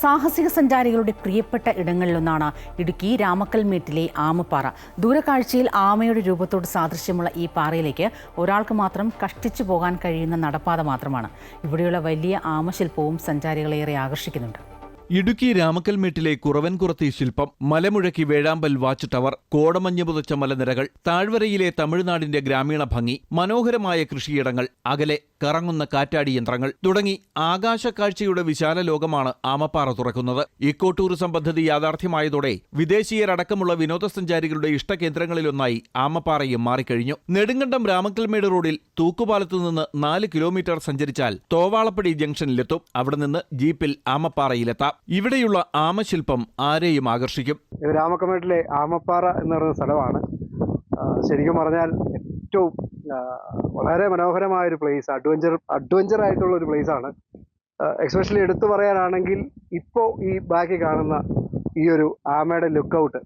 സാഹസിക സഞ്ചാരികളുടെ പ്രിയപ്പെട്ട ഇടങ്ങളിലൊന്നാണ് ഇടുക്കി രാമക്കൽമേട്ടിലെ ആമപ്പാറ. ദൂരക്കാഴ്ചയിൽ ആമയുടെ രൂപത്തോട് സാദൃശ്യമുള്ള ഈ പാറയിലേക്ക് ഒരാൾക്ക് മാത്രം കഷ്ടിച്ചു പോകാൻ കഴിയുന്ന നടപ്പാത മാത്രമാണ്. ഇവിടെയുള്ള വലിയ ആമശില്പവും സഞ്ചാരികളേറെ ആകർഷിക്കുന്നുണ്ട്. ഇടുക്കി രാമക്കൽമേട്ടിലെ കുറവൻകുറത്തി ശില്പം മലമുഴക്കി വേഴാമ്പൽ വാച്ച് ടവർ കോടമഞ്ഞ് പുതച്ച മലനിരകൾ താഴ്വരയിലെ തമിഴ്നാടിന്റെ ഗ്രാമീണ ഭംഗി മനോഹരമായ കൃഷിയിടങ്ങൾ അകലെ കറങ്ങുന്ന കാറ്റാടി യന്ത്രങ്ങൾ തുടങ്ങി ആകാശക്കാഴ്ചയുടെ വിശാല ലോകമാണ് ആമപ്പാറ തുറക്കുന്നത്. ഇക്കോ ടൂറിസം പദ്ധതി യാഥാർത്ഥ്യമായതോടെ വിദേശീയരടക്കമുള്ള വിനോദസഞ്ചാരികളുടെ ഇഷ്ടകേന്ദ്രങ്ങളിലൊന്നായി ആമപ്പാറയും മാറിക്കഴിഞ്ഞു. നെടുങ്കണ്ടം രാമക്കൽമേട് റോഡിൽ തൂക്കുപാലത്തു നിന്ന് നാല് കിലോമീറ്റർ സഞ്ചരിച്ചാൽ തോവാളപ്പടി ജംഗ്ഷനിലെത്തും. അവിടെ നിന്ന് ജീപ്പിൽ ആമപ്പാറയിലെത്താം. ഇവിടെയുള്ള ആമശില്പം ആരെയും ആകർഷിക്കും? രാമക്കമേട്ടിലെ ആമപ്പാറ എന്ന് പറയുന്ന സ്ഥലമാണ്. ശരിക്കും പറഞ്ഞാൽ ഏറ്റവും വളരെ മനോഹരമായ ഒരു പ്ലേസ് അഡ്വഞ്ചർ അഡ്വഞ്ചർ ആയിട്ടുള്ള ഒരു പ്ലേസ് ആണ്. എക്സ്പെഷ്യലി എടുത്തു പറയാനാണെങ്കിൽ ഇപ്പോൾ ഈ ബാക്കി കാണുന്ന ഈ ഒരു ആമയുടെ ലുക്കൗട്ട്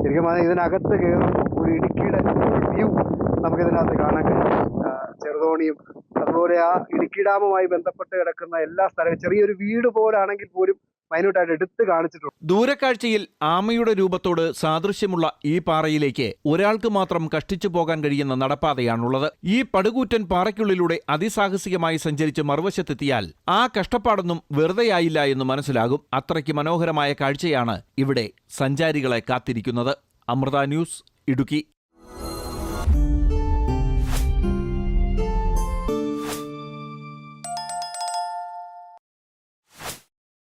ശരിക്കും പറഞ്ഞാൽ ഇതിനകത്ത് കയറുമ്പോൾ ഒരു ഇടുക്കിയുടെ വ്യൂ നമുക്കിതിനകത്ത് കാണാൻ കഴിയും. ചെറുതോണിയും അതുപോലെ ആ ഇടുക്കി ഡാമുമായി ബന്ധപ്പെട്ട് കിടക്കുന്ന എല്ലാ സ്ഥലവും ചെറിയൊരു വീട് പോലാണെങ്കിൽ പോലും മൈന്യൂട്ടായിട്ട് എടുത്ത് കാണിച്ചിട്ടുണ്ട്. ദൂരക്കാഴ്ചയിൽ ആമയുടെ രൂപത്തോട് സാദൃശ്യമുള്ള ഈ പാറയിലേക്ക് ഒരാൾക്ക് മാത്രം കഷ്ടിച്ചു പോകാൻ കഴിയുന്ന നടപ്പാതയാണുള്ളത്. ഈ പടുകൂറ്റൻ പാറയ്ക്കുള്ളിലൂടെ അതിസാഹസികമായി സഞ്ചരിച്ച് മറുവശത്തെത്തിയാൽ ആ കഷ്ടപ്പാടൊന്നും വെറുതെയായില്ല എന്ന് മനസ്സിലാകും. അത്രയ്ക്ക് മനോഹരമായ കാഴ്ചയാണ് ഇവിടെ സഞ്ചാരികളെ കാത്തിരിക്കുന്നത്. അമൃത ന്യൂസ് ഇടുക്കി.